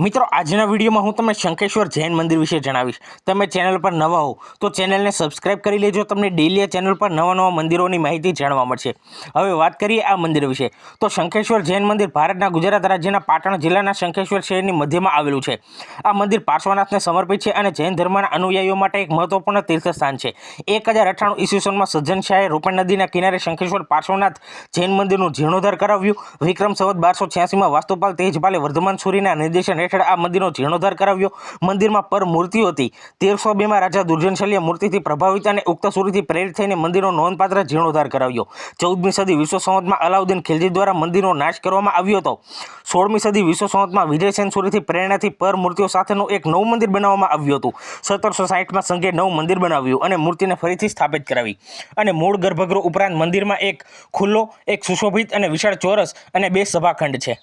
મિત્રો, આજના વિડીયોમાં હું તમને શંકેશ્વર જૈન મંદિર વિશે જણાવીશ. તમે ચેનલ પર નવા હો, તો ચેનલને સબસ્ક્રાઇબ કરી લેજો. તમને ડેલી ચેનલ પર નવા નવા મંદિરોની માહિતી જાણવા મળશે. હવે વાત કરીએ આ મંદિર વિશે. તો શંખેશ્વર જૈન મંદિર ભારતના ગુજરાત રાજ્યના પાટણ જિલ્લાના શંખેશ્વર શહેરની મધ્યમાં આવેલું છે. આ મંદિર પાર્શ્વનાથને સમર્પિત છે અને જૈન ધર્મના અનુયાયીઓ માટે એક મહત્વપૂર્ણ તીર્થસ્થાન છે. એક હજાર અઠ્ઠાણું ઈસવીસનમાં સજ્જન શાહે રૂપણ નદીના કિનારે શંખેશ્વર પાર્શ્વનાથ જૈન મંદિરનું જીર્ણોદ્ધાર કરાવ્યું. વિક્રમ સંવત બારસો છ્યાસીમાં વાસ્તુપાલ તેજપાલે વર્ધમાન સુરીના નિર્દેશન હેઠળ આ મંદિરનો જીર્ણોદ્ધાર કરાવ્યો. મંદિરમાં પર મૂર્તિઓ હતી. તેરસો બેમાં રાજા દુર્જનશલ્ય મૂર્તિથી પ્રભાવિત અને ઉક્ત સૂરીથી પ્રેરિત થઈને મંદિરનો નોંધપાત્ર જીર્ણોદ્ધાર કરાવ્યો. ચૌદમી સદી વિશ્વ સંવતમાં અલાઉદ્દીન ખિલજી દ્વારા મંદિરનો નાશ કરવામાં આવ્યો હતો. સોળમી સદી વિશ્વ સંવતમાં વિજયસેન સૂરીથી પ્રેરણાથી પર મૂર્તિઓ સાથેનું એક નવું મંદિર બનાવવામાં આવ્યું હતું. સત્તરસો સાહીઠમાં સંઘે નવું મંદિર બનાવ્યું અને મૂર્તિને ફરીથી સ્થાપિત કરાવી. અને મૂળ ગર્ભગૃહ ઉપરાંત મંદિરમાં એક ખુલ્લો, એક સુશોભિત અને વિશાળ ચોરસ અને બે સભાખંડ છે.